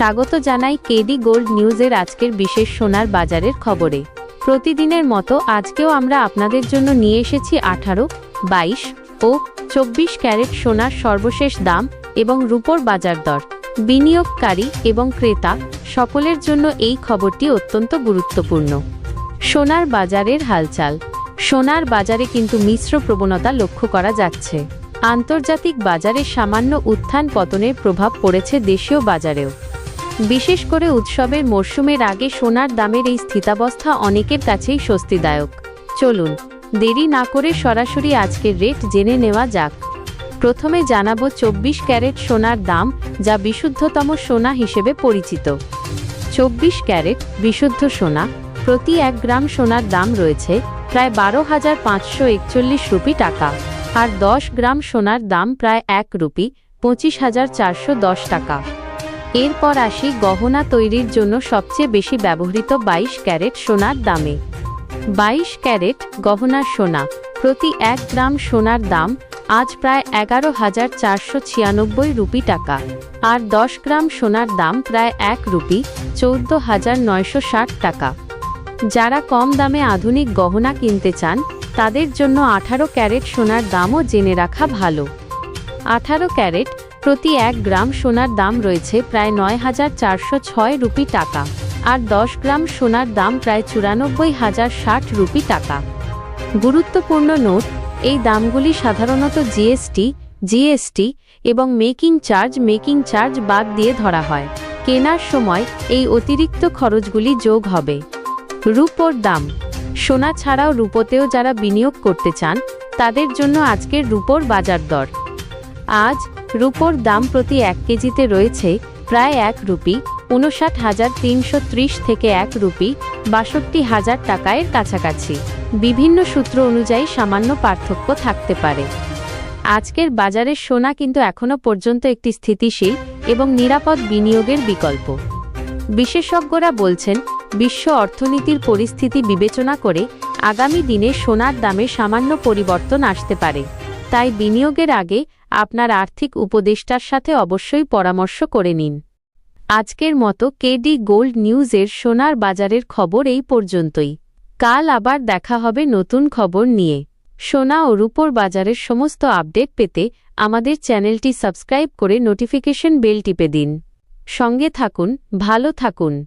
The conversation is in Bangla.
স্বাগত জানাই কেডি গোল্ড নিউজের আজকের বিশেষ সোনার বাজারের খবরে। প্রতিদিনের মতো আজকেও আমরা আপনাদের জন্য নিয়ে এসেছি আঠারো, বাইশ ও চব্বিশ ক্যারেট সোনার সর্বশেষ দাম এবং রূপোর বাজার দর। বিনিয়োগকারী এবং ক্রেতা সকলের জন্য এই খবরটি অত্যন্ত গুরুত্বপূর্ণ। সোনার বাজারের হালচাল। সোনার বাজারে কিন্তু মিশ্র প্রবণতা লক্ষ্য করা যাচ্ছে। আন্তর্জাতিক বাজারে সামান্য উত্থান পতনের প্রভাব পড়েছে দেশীয় বাজারেও। বিশেষ করে উৎসবের মরশুমের আগে সোনার দামের এই স্থিতাবস্থা অনেকের কাছেই স্বস্তিদায়ক। চলুন, দেরি না করে সরাসরি আজকের রেট জেনে নেওয়া যাক। প্রথমে জানাব চব্বিশ ক্যারেট সোনার দাম, যা বিশুদ্ধতম সোনা হিসেবে পরিচিত। চব্বিশ ক্যারেট বিশুদ্ধ সোনা, প্রতি এক গ্রাম সোনার দাম রয়েছে প্রায় বারো হাজার পাঁচশো একচল্লিশ রুপি টাকা, আর দশ গ্রাম সোনার দাম প্রায় এক রুপি পঁচিশ হাজার চারশো দশ টাকা। এরপর আসি গহনা তৈরির জন্য সবচেয়ে বেশি ব্যবহৃত বাইশ ক্যারেট সোনার দামে। বাইশ ক্যারেট গহনার সোনা, প্রতি এক গ্রাম সোনার দাম আজ প্রায় এগারো হাজার চারশো ছিয়ানব্বই রুপি টাকা। আর দশ গ্রাম সোনার দাম প্রায় এক রুপি চৌদ্দ হাজার নয়শো ষাট টাকা। যারা কম দামে আধুনিক গহনা কিনতে চান, তাদের জন্য আঠারো ক্যারেট সোনার দামও জেনে রাখা ভালো। আঠারো ক্যারেট প্রতি এক গ্রাম সোনার দাম রয়েছে প্রায় নয় হাজার চারশো ছয় রুপি টাকা, আর দশ গ্রাম সোনার দাম প্রায় চুরানব্বই হাজার ষাট রুপি টাকা। গুরুত্বপূর্ণ নোট, এই দামগুলি সাধারণত জিএসটি জিএসটি এবং মেকিং চার্জ মেকিং চার্জ বাদ দিয়ে ধরা হয়। কেনার সময় এই অতিরিক্ত খরচগুলি যোগ হবে। রূপোর দাম, সোনা ছাড়াও রূপোতেও যারা বিনিয়োগ করতে চান, তাদের জন্য আজকের রূপোর বাজার দর। আজ রূপোর দাম প্রতি এক কেজিতে রয়েছে প্রায় এক রুপি, উনষাট হাজার তিনশো ত্রিশ থেকে এক রুপি, বাষট্টি হাজার টাকায়ের কাছাকাছি। বিভিন্ন সূত্র অনুযায়ী সামান্য পার্থক্য থাকতে পারে। আজকের বাজারের সোনা কিন্তু এখনও পর্যন্ত একটি স্থিতিশীল এবং নিরাপদ বিনিয়োগের বিকল্প। বিশেষজ্ঞরা বলছেন, বিশ্ব অর্থনীতির পরিস্থিতি বিবেচনা করে আগামী দিনে সোনার দামে সামান্য পরিবর্তন আসতে পারে। তাই বিনিয়োগের আগে আপনার আর্থিক উপদেষ্টার সাথে অবশ্যই পরামর্শ করে নিন। আজকের মতো কেডি গোল্ড নিউজের সোনার বাজারের খবর এই পর্যন্তই। কাল আবার দেখা হবে নতুন খবর নিয়ে। সোনা ও রূপোর বাজারের সমস্ত আপডেট পেতে আমাদের চ্যানেলটি সাবস্ক্রাইব করে নোটিফিকেশন বেল টিপে দিন। সঙ্গে থাকুন, ভালো থাকুন।